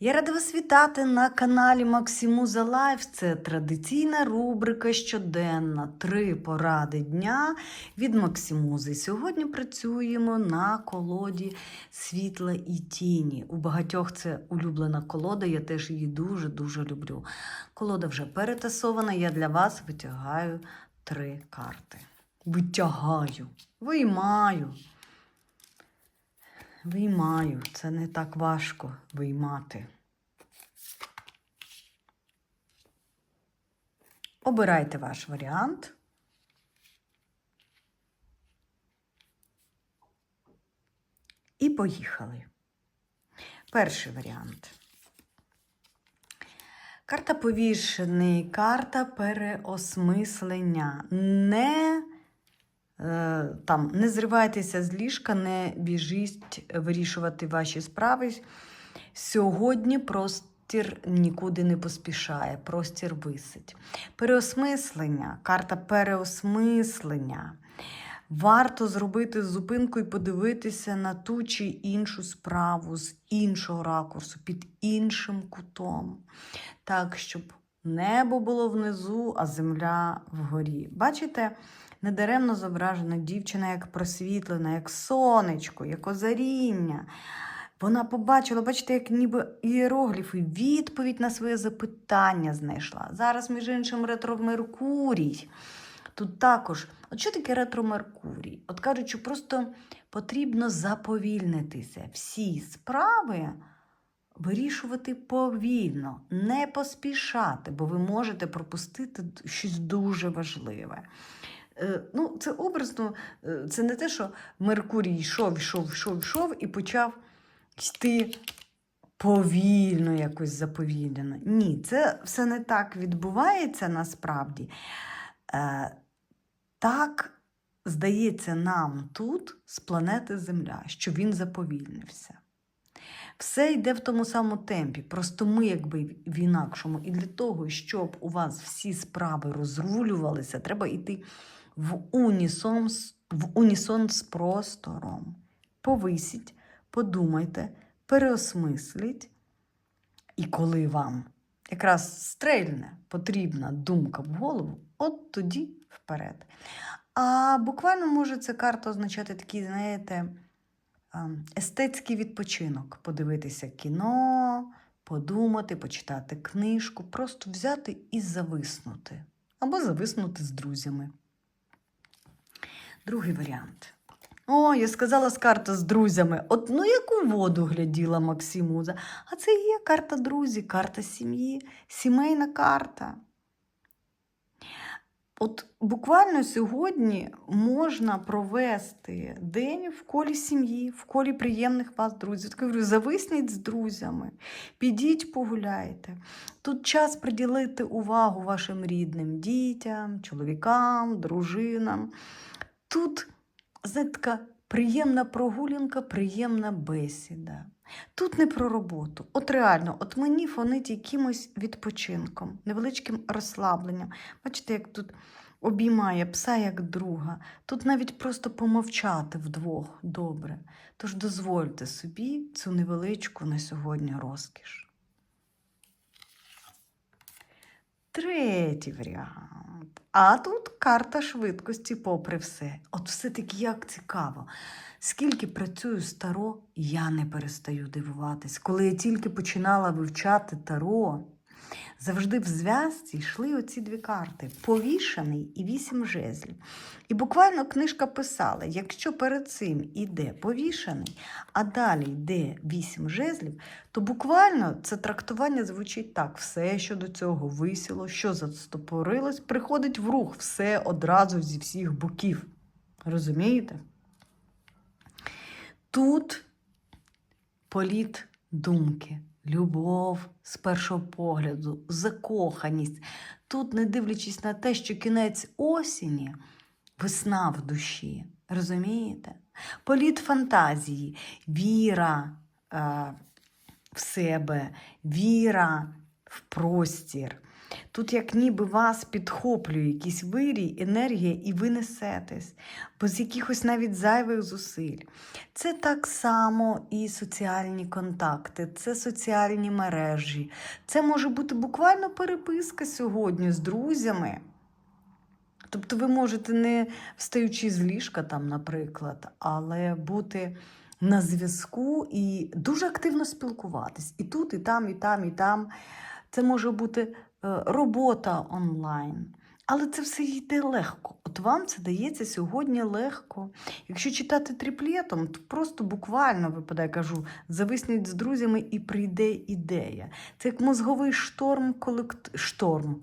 Я рада вас вітати на каналі Максимуза Лайф. Це традиційна рубрика щоденна. Три поради дня від Максимузи. Сьогодні працюємо на колоді світла і тіні. У багатьох це улюблена колода, я теж її дуже-дуже люблю. Колода вже перетасована, я для вас витягаю три карти. Витягаю, виймаю. Виймаю, це не так важко виймати. Обирайте ваш варіант. І поїхали. Перший варіант. Карта повішений, карта переосмислення. Не там не зривайтеся з ліжка, не біжіть вирішувати ваші справи. Сьогодні простір нікуди не поспішає, простір висить. Переосмислення, карта переосмислення. Варто зробити зупинку і подивитися на ту чи іншу справу з іншого ракурсу, під іншим кутом. Так, щоб небо було внизу, а земля вгорі. Бачите? Недаремно зображена дівчина як просвітлена, як сонечко, як озаріння. Вона побачила, бачите, як ніби іерогліфи, відповідь на своє запитання знайшла. Зараз, між іншим, ретро Меркурій. Тут також, от що таке ретро Меркурій? От кажуть, що просто потрібно заповільнитися. Всі справи вирішувати повільно, не поспішати, бо ви можете пропустити щось дуже важливе. Е, Ну, це образно, е, це не те, що Меркурій йшов, йшов, йшов, йшов і почав йти повільно, якось заповільнено. Ні, це все не так відбувається насправді. Е, Так здається нам тут з планети Земля, що він заповільнився. Все йде в тому самому темпі. Просто ми, якби в інакшому. І для того, щоб у вас всі справи розрулювалися, треба йти в унісон, в унісон з простором. Повисіть, подумайте, переосмисліть. І коли вам якраз стрельне потрібна думка в голову, от тоді вперед. А буквально може ця карта означати такий, знаєте, естетський відпочинок. Подивитися кіно, подумати, почитати книжку, просто взяти і зависнути. Або зависнути з друзями. Другий варіант. О, я сказала з карта з друзями. От ну яку воду гляділа Максимуза. А це є карта друзі, карта сім'ї, сімейна карта. От буквально сьогодні можна провести день в колі сім'ї, в колі приємних вас друзів. Так, говорю, зависніть з друзями, підіть погуляйте. Тут час приділити увагу вашим рідним дітям, чоловікам, дружинам. Тут знаєте, така приємна прогулянка, приємна бесіда. Тут не про роботу. От реально, от мені фонить якимось відпочинком, невеличким розслабленням. Бачите, як тут обіймає пса як друга. Тут навіть просто помовчати вдвох добре. Тож дозвольте собі цю невеличку на сьогодні розкіш. Третій варіант. А тут карта швидкості, попри все. От все-таки як цікаво. Скільки працюю з таро, я не перестаю дивуватись. Коли я тільки починала вивчати таро, завжди в зв'язці йшли оці дві карти: повішений і вісім жезлів. І буквально книжка писала: якщо перед цим іде повішений, а далі йде вісім жезлів, то буквально це трактування звучить так: все, що до цього висіло, що застопорилось, приходить в рух, все одразу зі всіх боків. Розумієте? Тут політ думки, любов з першого погляду, закоханість. Тут, не дивлячись на те, що кінець осені, весна в душі. Розумієте? Політ фантазії, віра е, в себе, віра в простір. Тут як ніби вас підхоплює якийсь вирій, енергія, і ви несетесь, без якихось навіть зайвих зусиль. Це так само і соціальні контакти, це соціальні мережі. Це може бути буквально переписка сьогодні з друзями. Тобто ви можете не встаючи з ліжка, там, наприклад, але бути на зв'язку і дуже активно спілкуватись. І тут, і там, і там, і там. Це може бути е, робота онлайн. Але це все йде легко. От вам це дається сьогодні легко. Якщо читати тріплетом, то просто буквально випадає, кажу, зависніть з друзями і прийде ідея. Це як мозговий шторм, колект... шторм.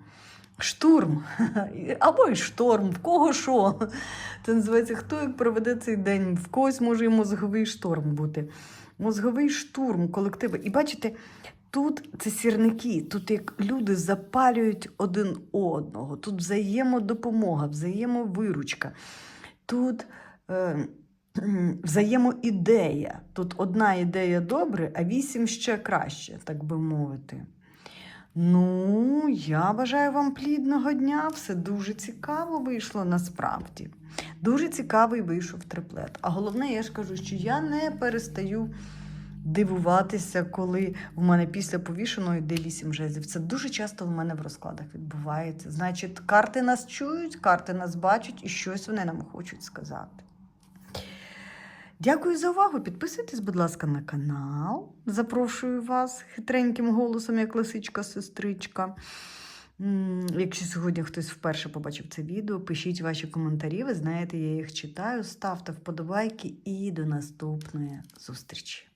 Штурм або й шторм, в кого що. Це називається хто як проведе цей день, в когось може і мозговий шторм бути. Мозговий штурм колективу. І бачите, тут це сірники, тут як люди запалюють один одного, тут взаємодопомога, взаємовиручка, тут е, взаємоідея. Тут одна ідея добре, а вісім ще краще, так би мовити. Ну, я бажаю вам плідного дня. Все дуже цікаво вийшло насправді. Дуже цікавий вийшов триплет. А головне, я ж кажу, що я не перестаю дивуватися, коли в мене після повішеного йде вісім жезлів. Це дуже часто в мене в розкладах відбувається. Значить, карти нас чують, карти нас бачать і щось вони нам хочуть сказати. Дякую за увагу. Підписуйтесь, будь ласка, на канал. Запрошую вас хитреньким голосом, як лисичка сестричка. Якщо сьогодні хтось вперше побачив це відео, пишіть ваші коментарі. Ви знаєте, я їх читаю. Ставте вподобайки і до наступної зустрічі.